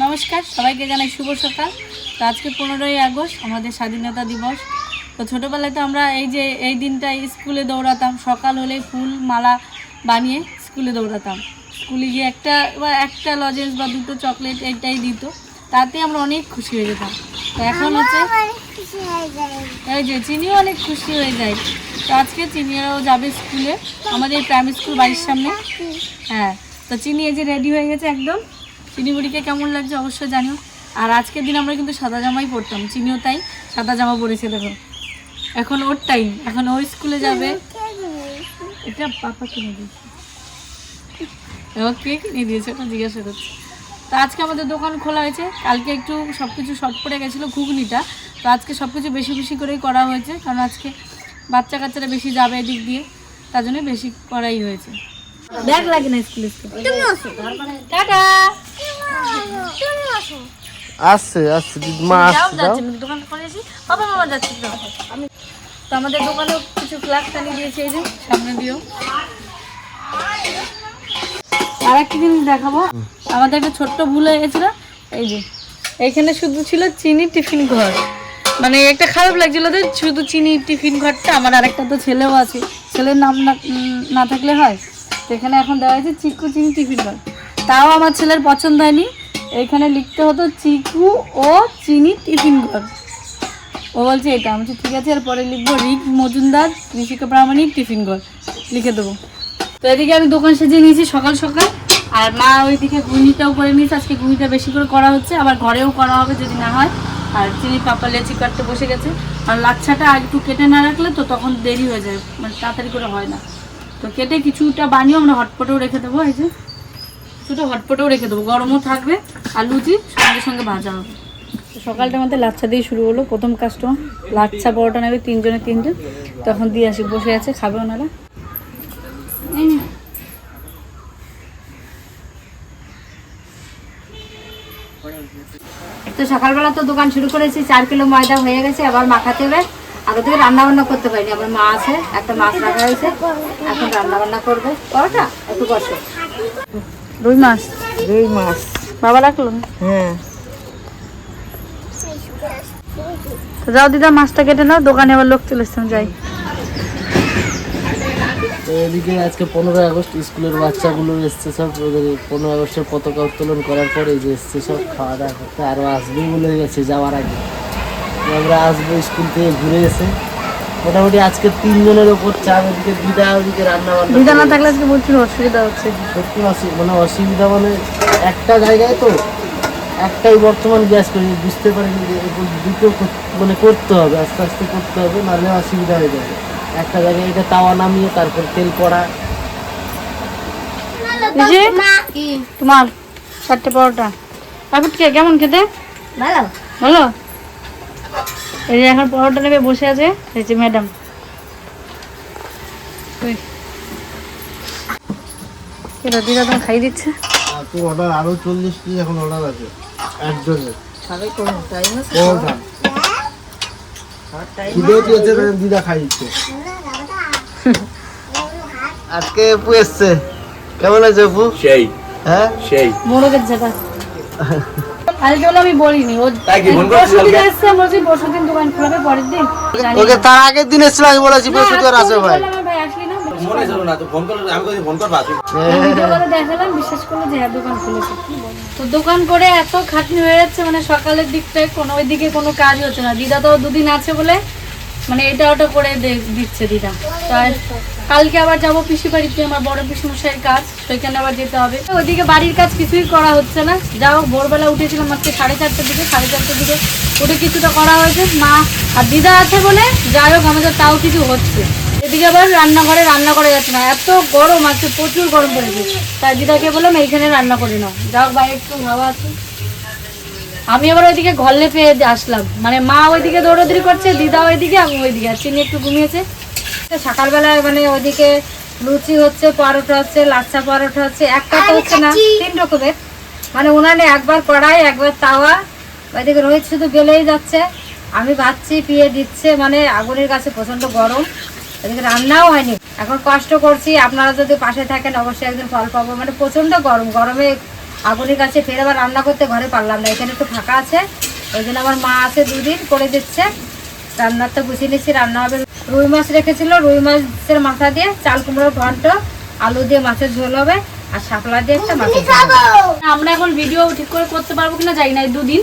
নমস্কার সবাইকে জানাই শুভ সকাল। তো আজকে পনেরোই আগস্ট আমাদের স্বাধীনতা দিবস। তো ছোটোবেলায় তো আমরা এই যে এই দিনটায় স্কুলে দৌড়াতাম। সকাল হলে ফুল মালা বানিয়ে স্কুলে দৌড়াতাম। স্কুলে গিয়ে একটা বা একটা লজেন্স বা দুটো চকলেট এইটাই দিত। তাতে আমরা অনেক খুশি হয়ে যেতাম। তো এখন হচ্ছে এই যে চিনিও অনেক খুশি হয়ে যায়। তো আজকে চিনিরাও যাবে স্কুলে আমাদের প্রাইমারি স্কুল বাড়ির সামনে। হ্যাঁ তো চিনি এই যে রেডি হয়ে গেছে একদম। চিনি বুড়িকে কেমন লাগছে অবশ্যই জানিও। আর আজকের দিন আমরা কিন্তু সাদা জামাই পরতাম, চিনিও তাই, সাদা জামা পরেছে দেখো। এখন ওর টাইম এখন ও স্কুলে যাবে। এটা পাপা কিনে দিয়েছে। কে কিনে দিয়েছে ওটা জিজ্ঞাসা করছে। তো আজকে আমাদের দোকান খোলা হয়েছে, কালকে একটু সব কিছু শর্ট পড়ে গেছিল ঘুগনিটা। তো আজকে সব কিছু বেশি বেশি করেই করা হয়েছে, কারণ আজকে বাচ্চা কাচ্চারা বেশি যাবে এদিক দিয়ে, তার জন্য বেশি করাই হয়েছে। ব্যাগ লাগে না স্কুলে। টাটা! আসছে আসছে মা যাও আসছে যাও। যাচ্ছি আমি দোকান করে এসি বাবা মামা যাচ্ছি আমি তো আমাদের দোকানেও কিছু ফ্ল্যাগ টানিয়ে দিয়েছে এই যে সামনে আর একটা জিনিস দেখাবো। আমাদের একটা ছোট্ট ভুল হয়ে গেছিল এই যে এইখানে শুধু ছিল চিনি টিফিন ঘর। মানে একটা খারাপ লাগছিল যে শুধু চিনি টিফিন ঘরটা আমার আরেকটা তো ছেলেও আছে। ছেলের নাম না থাকলে হয়। তো এখানে এখন দেওয়া হয়েছে চিকু চিনি টিফিন ঘর। তাও আমার ছেলের পছন্দ হয়নি। এখানে লিখতে হতো চিকু ও চিনি টিফিন ঘর। ও বলছে এটা। আমি ঠিক আছে আর পরে লিখব রিক মজুমদার ঋষিকা প্রামাণিক টিফিন ঘর। লিখে দেবো। তো এদিকে আমি দোকান সাজিয়ে নিয়েছি সকাল সকাল। আর মা ওইদিকে ঘুগনিটাও করে নিয়েছে। আজকে ঘুগনিটা বেশি করে করা হচ্ছে। আবার ঘরেও করা হবে যদি না হয়। আর চিনি পাপা লেচি কাটতে বসে গেছে। আর লাচ্ছাটা আর একটু কেটে না রাখলে তো তখন দেরি হয়ে যায়। মানে তাড়াতাড়ি করে হয় না। তো কেটে কিছুটা বানিয়েও আমরা হটপটেও রেখে দেবো, এই যে। কিছুটা হটপটেও রেখে দেবো। গরমও থাকবে আর লুচি সঙ্গে সঙ্গে ভাজা হবে। সকালটা আমাদের লাচ্ছা দিয়ে শুরু হলো প্রথম কাস্টমার লাচ্ছা পরোটা নেবে তিনজনে তিনজন। তখন দিয়ে আসি বসে আছে খাবে ওনারা। তো সকালবেলা তো দোকান শুরু করেছি চার কিলো ময়দা হয়ে গেছে আবার মাখাতে হবে। আগে থেকে রান্না বান্না করতে পারিনি আবার মা আছে একটা মাছ রাখা হয়েছে। এখন রান্না বান্না করবে। করোটা একটু বসো। রুই মাছ। রুই মাছ। বাবা রাখল হ্যাঁ। যাও দিদা মাছটা কেটে নাও দোকানে আবার লোক চলে এসছে আমি যাই। তো এদিকে আজকে পনেরোই আগস্ট স্কুলের বাচ্চাগুলো এসছে সব ওদের পনেরো আগস্টের পতাকা উত্তোলন করার পরে যে এসছে সব খাওয়া দাওয়া করতে। আরও আসবে বলে গেছে যাওয়ার আগে। আমরা আসব স্কুল থেকে ঘুরে এসে। মোটামুটি আজকে তিনজনের ওপর চাপ এদিকে দিদা ওদিকে রান্না বান্না দিদা না থাকলে আজকে প্রচুর অসুবিধা হচ্ছে। সত্যি অসু- মানে অসুবিধা মানে একটা জায়গায় তো একটাই বর্তমান গ্যাস করি বুঝতে পারিনি যে এরপর দুটো কর- মানে করতে হবে আস্তে আস্তে করতে হবে নাহলে অসুবিধা হয়ে যাবে। একটা জায়গায় এটা তাওয়া নামিয়ে তারপর তেল পড়া। তোমার চারটে পরোটা। তারপর কে কেমন খেতে? ভালো। ভালো? এই যে এখন পরোটা নেবে বসে আছে এই যে ম্যাডাম দিদা দিদা তোমার খাই দিচ্ছে। অর্ডার আরও চল্লিশ পিস এখন অর্ডার আছে একজনের। দিদা খাই দিচ্ছে। আজকে এসছে। কেমন আছে সেই। হ্যাঁ? সেই। মোরগের আমি বলিনি ও বলছি দোকান খোলাবে পরের দিন। ওকে তার আগের দিন এসেছিল আমি বলেছি বৃহস্পতিবার আসবে ভাই। বললাম, আমার ভাই আসলি না মনে ছিল না তো ফোন করলে আমি কই ফোন করবা ভিডিও করে দেখালাম বিশ্বাস করল যে দোকান খুলেছে। তো দোকান করে এত খাটনি হয়ে যাচ্ছে মানে সকালের দিকটায় কোনো ওইদিকে কোনো কাজ হচ্ছে না। দিদা তো দুদিন আছে বলে মানে এটা ওটা করে দিচ্ছে দিদা। তাই কালকে আবার যাব পিসি বাড়িতে, আমার বড় পিসমশাইয়ের কাজ, সেখানে আবার যেতে হবে। ওইদিকে বাড়ির কাজ কিছুই করা হচ্ছে না। যাও, ভোরবেলা উঠেছিলাম আজকে সাড়ে চারটার দিকে, সাড়ে চারটার দিকে উঠে কিছুটা করা হয়েছে। মা আর দিদা আছে বলে যাই হোক, আমাদের তাও কিছু হচ্ছে। এদিকে আবার রান্নাঘরে রান্না করা যাচ্ছে না। এত গরম আছে প্রচুর গরম পড়েছে। তাই দিদাকে বললাম, এইখানে রান্না করে নাও। যাও বাইরে একটু হাওয়া আছে। আমি আবার ওইদিকে ঘর লেপে আসলাম। মানে মা ওইদিকে দৌড়দৌড়ি করছে দিদা ওইদিকে আমি ওইদিকে। আর চিনি একটু ঘুমিয়েছে। সকালবেলায় মানে ওইদিকে লুচি হচ্ছে পরোটা হচ্ছে লাচ্ছা পরোটা হচ্ছে একটা তো হচ্ছে না তিন রকমের। মানে উনানে একবার কড়াই একবার তাওয়া ওইদিকে রোহিত শুধু গেলেই যাচ্ছে। আমি ভাবছি পিয়ে দিচ্ছে মানে আগুনের কাছে প্রচণ্ড গরম। এদিকে রান্নাও হয়নি। এখন কষ্ট করছি আপনারা যদি পাশে থাকেন অবশ্যই একদিন ফল পাবো। মানে প্রচণ্ড গরম গরমে আগুনের কাছে ফের আবার রান্না করতে ঘরে পারলাম না এখানে একটু ফাঁকা আছে। ওই জন্য আমার মা আছে দুদিন করে দিচ্ছে। রান্নাটা গুছিয়ে নিচ্ছি রান্না হবে। রুই মাছ রেখেছিল, রুই মাছের মাথা দিয়ে চাল কুমড়োর ঘন্ট, আলু দিয়ে মাছের ঝোল হবে, আর শাপলা দিয়ে একটা মাছ আমরা এখন ভিডিও ঠিক করে করতে পারব কিনা যাই না দুদিন।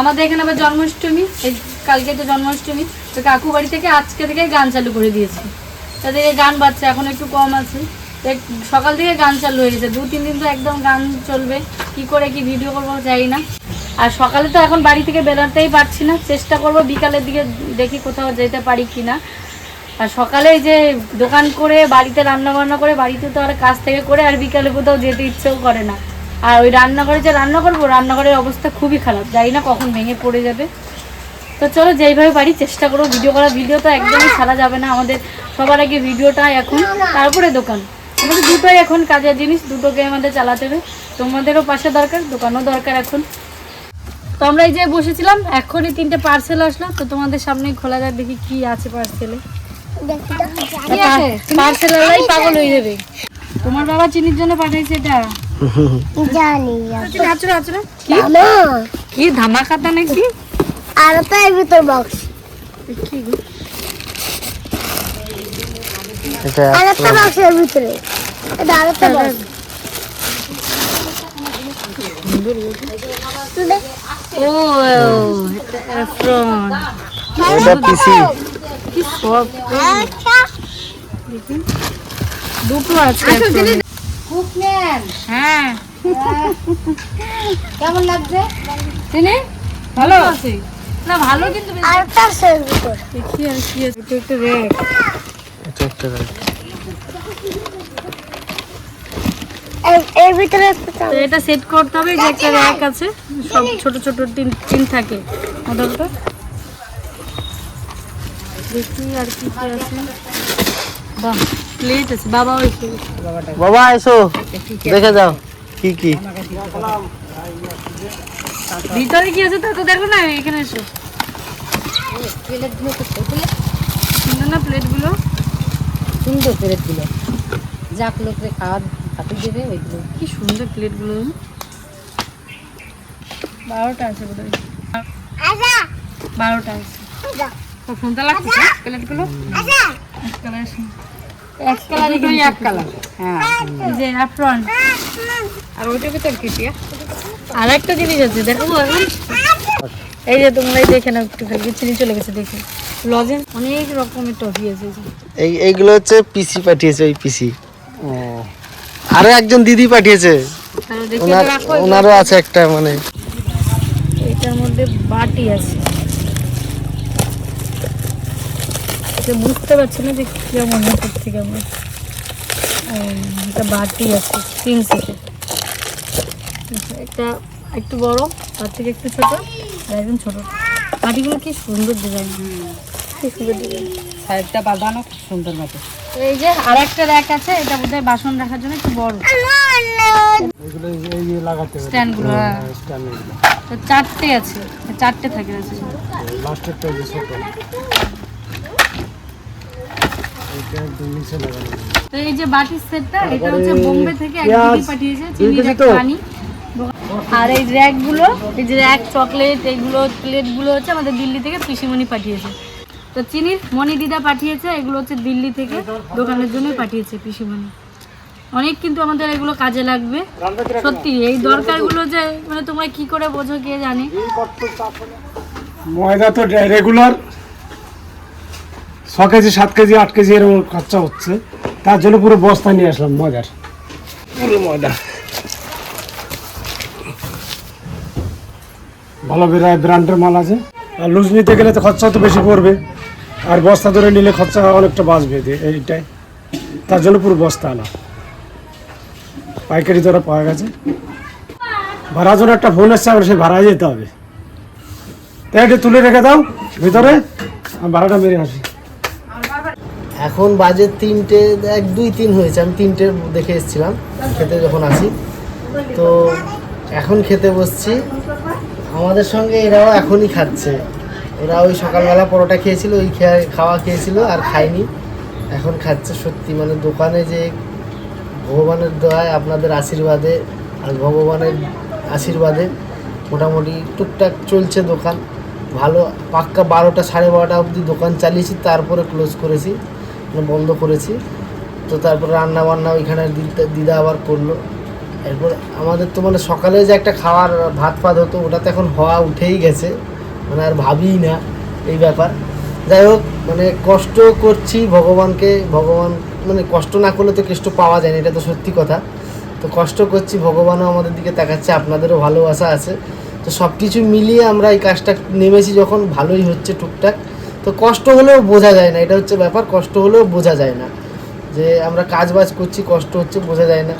আমাদের এখানে আবার জন্মাষ্টমী, এই কালকে তো জন্মাষ্টমী। তো কাকু বাড়ি থেকে আজকে থেকে গান চালু করে দিয়েছে। তাদেরকে গান বাজছে, এখন একটু কম আছে। সকাল থেকে গান চালু হয়ে গেছে দু তিন দিন তো একদম গান চলবে। কি করে কি ভিডিও করব যাই না। আর সকালে তো এখন বাড়ি থেকে বেরোতেই পারছি না। চেষ্টা করব বিকালের দিকে দেখি কোথাও যেতে পারি কি না আর সকালে যে দোকান করে, বাড়িতে রান্না বান্না করে, বাড়িতে তো আর কাজ থেকে করে আর বিকালে কোথাও যেতে ইচ্ছেও করে না। আর ওই রান্নাঘরে যে রান্না করব, রান্নাঘরের অবস্থা খুবই খারাপ। জানি না কখন ভেঙে পড়ে যাবে। তো চলো যেইভাবে পারি চেষ্টা করব। ভিডিও করা ভিডিও তো একদমই ছাড়া যাবে না। আমাদের সবার আগে ভিডিওটা এখন, তারপরে দোকান। আমাদের দুটোই এখন কাজের জিনিস, দুটোকে আমাদের চালাতে হবে। তোমাদেরও পাশে দরকার, দোকানও দরকার এখন। তো আমরা এই যে বসেছিলাম এখনই তিনটে পার্সেল আসলো তো তোমাদের সামনেই খোলা যায় দেখি কি আছে পার্সেলে পার্সেল আলাই পাগল হয়ে যাবে। তোমার বাবা চিনির জন্য পাঠাইছে এটা। জানি আচরে আচরে আচরে কি? কি নাকি? আর তো এর ভিতর বক্স কি গো? এটা আর একটা বক্সের ভিতরে। এটা আর একটা বক্স ও এটা অ্যাফ্রন এটা পিসি কি সব দুটো আছে। হ্যাঁ। কেমন লাগছে? চিনি ভালো আছে। না ভালো কিন্তু বেশ- আর একটা আছে এর দেখি আর কি আছে। এটা একটা র্যাক এটা একটা এর- এর ভিতরে তো এটা সেট করতে হবে যে একটা র্যাক আছে সব ছোট ছোট টিন টিন থাকে মোটামুটি। দেখি আর কি কি আছে। বাহ প্লেট আছে বাবা ওই বাবা এসো দেখে যাও কি কি। ভিতরে কি আছে তা তো দেখো না এখানে এসো। সুন্দর না প্লেটগুলো সুন্দর প্লেটগুলো যাক লোকরে খাওয়া খাতে দেবে ওইগুলো। কি সুন্দর প্লেটগুলো বারোটা আছে বোধ হয় বারোটা আছে। খুব সুন্দর লাগছে প্লেটগুলো এক কালার এক কালার এক কালার হ্যাঁ। যে অ্যাপ্রন আর ভিতর কি আর একটা জিনিস আছে দেখো এই যে তোমরাই দেখে নাও একটু চিনি চলে গেছে দেখে। লজেন অনেক রকমের টফি আছে। এই এই এইগুলো হচ্ছে পিসি পাঠিয়েছে ওই পিসি আরও একজন দিদি পাঠিয়েছে। ওনার ওনারও আছে একটা মানে। এটার মধ্যে বাটি আছে। বুঝতে পারছি না যে কেমন উপর থেকে আমরা এটা বাটি আছে তিন সেটের। একটা একটু বড় তার থেকে একটু ছোট আর একদম ছোট। বাটিগুলো কি সুন্দর ডিজাইন কি সুন্দর ডিজাইন সাইডটা বাঁধানো খুব সুন্দর মতো এই যে আর একটা র্যাক আছে এটা বোধহয় বাসন রাখার জন্য একটু বড়। স্ট্যান্ডগুলো হ্যাঁ তো চারটে আছে চারটে থাকে আছে। তো এই যে বাটির সেটটা এটা হচ্ছে বোম্বে থেকে পাঠিয়েছে আর এই র্যাকগুলো এই যে র্যাক চকলেট এইগুলো প্লেটগুলো হচ্ছে আমাদের দিল্লি থেকে পিসিমণি পাঠিয়েছে। তো চিনির মণি দিদা পাঠিয়েছে এগুলো হচ্ছে দিল্লি থেকে দোকানের জন্য পাঠিয়েছে পিসিমণি অনেক কিন্তু আমাদের এগুলো কাজে লাগবে। সত্যি এই দরকারগুলো যে মানে তোমরা কি করে বোঝো কে জানে? ময়দা তো রেগুলার ছ কেজি সাত কেজি আট কেজি এরকম খরচা হচ্ছে। তার জন্য পুরো বস্তা নিয়ে আসলাম ময়দার। পুরো ময়দা। ভালো ব্র্যান্ডের মাল আছে। আর লুজ নিতে গেলে তো খরচা তো বেশি পড়বে। আর বস্তা ধরে নিলে খরচা অনেকটা বাঁচবে এইটাই। তার জন্য পুরো বস্তা আনা। পাইকারি ধরা পাওয়া গেছে। ভাড়ার জন্য একটা ফোন এসছে, আবার সেই ভাড়ায় যেতে হবে। তাই এটা তুলে রেখে দাও, ভিতরে। আমি ভাড়াটা মেরে আসি। এখন বাজে তিনটে, এক, দুই, তিন হয়েছে। আমি তিনটে দেখে এসেছিলাম, খেতে যখন আসি। তো এখন খেতে বসছি। আমাদের সঙ্গে এরাও এখনই খাচ্ছে। ওরা ওই সকালবেলা পরোটা খেয়েছিল, ওই খাওয়া খেয়েছিল আর খায়নি। এখন খাচ্ছে সত্যি মানে দোকানে যে ভগবানের দয়ায় আপনাদের আশীর্বাদে আর ভগবানের আশীর্বাদে মোটামুটি টুকটাক চলছে দোকান। ভালো, পাক্কা বারোটা সাড়ে বারোটা অবধি দোকান চালিয়েছি, তারপরে ক্লোজ করেছি মানে বন্ধ করেছি। তো তারপর রান্না বান্না ওইখানে দিদা দিদা আবার করল। এরপর আমাদের তো মানে সকালে যে একটা খাওয়ার ভাত ফাত হতো, ওটা তো এখন হওয়া উঠেই গেছে। মানে আর ভাবিই না এই ব্যাপার। যাই হোক মানে কষ্ট করছি ভগবানকে, ভগবান মানে কষ্ট না করলে তো কেষ্ট পাওয়া যায় না, এটা তো সত্যি কথা। তো কষ্ট করছি, ভগবানও আমাদের দিকে তাকাচ্ছে, আপনাদেরও ভালোবাসা আছে। তো সব কিছু মিলিয়ে আমরা এই কাজটা নেমেছি যখন, ভালোই হচ্ছে টুকটাক। তো কষ্ট হলেও বোঝা যায় না, এটা হচ্ছে ব্যাপার, কষ্ট হলেও বোঝা যায় না। যে আমরা কাজ বাজ করছি, কষ্ট হচ্ছে, বোঝা যায় না।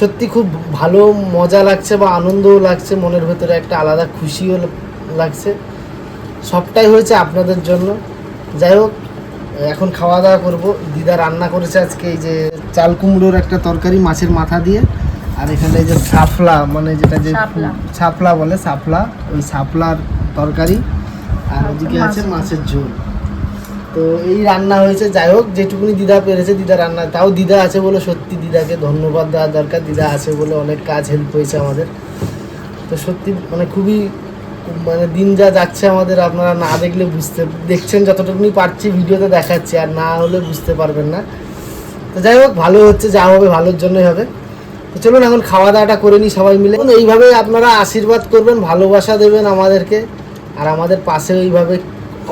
সত্যি খুব ভালো মজা লাগছে বা আনন্দও লাগছে, মনের ভেতরে একটা আলাদা খুশিও লাগছে। সবটাই হয়েছে আপনাদের জন্য। যাই হোক এখন খাওয়া দাওয়া করব। দিদা রান্না করেছে আজকে এই যে চাল কুমড়োর একটা তরকারি মাছের মাথা দিয়ে। আর এখানে এই যে সাফলা মানে যেটা যে। সাপলা বলে সাপলা ওই সাপলার তরকারি। আর ওদিকে আছে মাছের ঝোল। তো এই রান্না হয়েছে। যাই হোক যেটুকুনি দিদা পেরেছে দিদা রান্না। তাও দিদা আছে বলে সত্যি দিদাকে ধন্যবাদ দেওয়া দরকার। দিদা আছে বলে অনেক কাজ হেল্প হয়েছে আমাদের। তো সত্যি মানে খুবই মানে দিন যা যাচ্ছে আমাদের, আপনারা না দেখলে বুঝতে, দেখছেন যতটুকুনি পারছি ভিডিওতে দেখাচ্ছি, আর না হলে বুঝতে পারবেন না। তো যাই হোক, ভালো হচ্ছে, যা হবে ভালোর জন্যই হবে। তো চলুন এখন খাওয়া দাওয়াটা করে নিই সবাই মিলে। এইভাবে আপনারা আশীর্বাদ করবেন, ভালোবাসা দেবেন আমাদেরকে। আর আমাদের পাশে ওইভাবে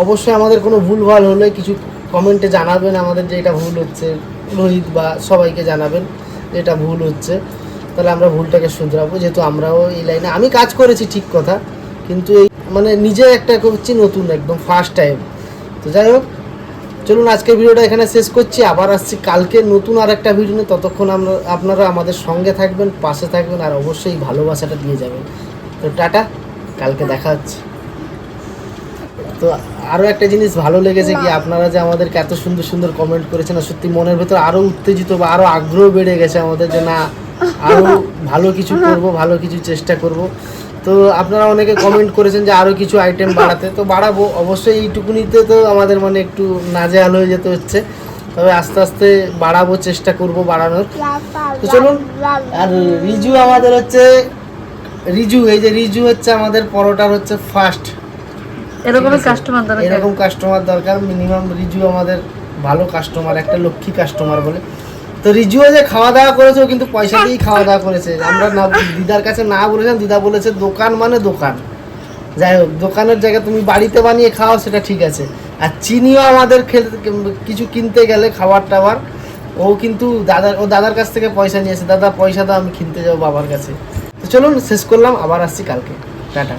অবশ্যই আমাদের কোনো ভুলভাল হলে কিছু কমেন্টে জানাবেন আমাদের যে এটা ভুল হচ্ছে। রোহিত বা সবাইকে জানাবেন যে এটা ভুল হচ্ছে। তাহলে আমরা ভুলটাকে শুধরাবো, যেহেতু আমরাও এই লাইনে, আমি কাজ করেছি ঠিক কথা। কিন্তু এই মানে নিজে একটা করছি নতুন একদম ফার্স্ট টাইম তো যাই হোক চলুন আজকের ভিডিওটা এখানে শেষ করছি। আবার আসছি কালকে নতুন আর একটা ভিডিও নিয়ে। ততক্ষণ আমরা আপনারা আমাদের সঙ্গে থাকবেন পাশে থাকবেন আর অবশ্যই ভালোবাসাটা দিয়ে যাবেন। তো টাটা কালকে দেখা হচ্ছে। তো আরও একটা জিনিস ভালো লেগেছে কি আপনারা যে আমাদেরকে এত সুন্দর সুন্দর কমেন্ট করেছেন আর সত্যি মনের ভেতর আরও উত্তেজিত বা আরও আগ্রহ বেড়ে গেছে আমাদের যে না আরও ভালো কিছু করব ভালো কিছু চেষ্টা করব। তো আপনারা অনেকে কমেন্ট করেছেন যে আরও কিছু আইটেম বাড়াতে। তো বাড়াবো। অবশ্যই এইটুকুনিতে তো আমাদের মানে একটু নাজেহাল হয়ে যেতে হচ্ছে। তবে আস্তে আস্তে বাড়াবো চেষ্টা করব বাড়ানোর। তো চলুন আর রিজু আমাদের হচ্ছে রিজু এই যে রিজু হচ্ছে আমাদের পরোটার হচ্ছে ফার্স্ট এরকম কাস্টমার দরকার। এরকম কাস্টমার দরকার। মিনিমাম রিজু আমাদের ভালো কাস্টমার একটা লক্ষ্মী কাস্টমার বলে। তো রিজুও যে খাওয়া দাওয়া করেছে, ও কিন্তু পয়সা দিয়েই খাওয়া দাওয়া করেছে। আমরা না, দিদার কাছে না বলেছিলাম, দিদা বলেছে দোকান মানে দোকান। যাই হোক, দোকানের জায়গায় তুমি বাড়িতে বানিয়ে খাও, সেটা ঠিক আছে। আর চিনিও আমাদের খেতে কিছু কিনতে গেলে খাবার টাবার, ও কিন্তু দাদার ও দাদার কাছ থেকে পয়সা নিয়েছে। দাদা, পয়সা দাও, আমি কিনতে যাব বাবার কাছে। তো চলুন, শেষ করলাম, আবার আসছি কালকে। টাটা।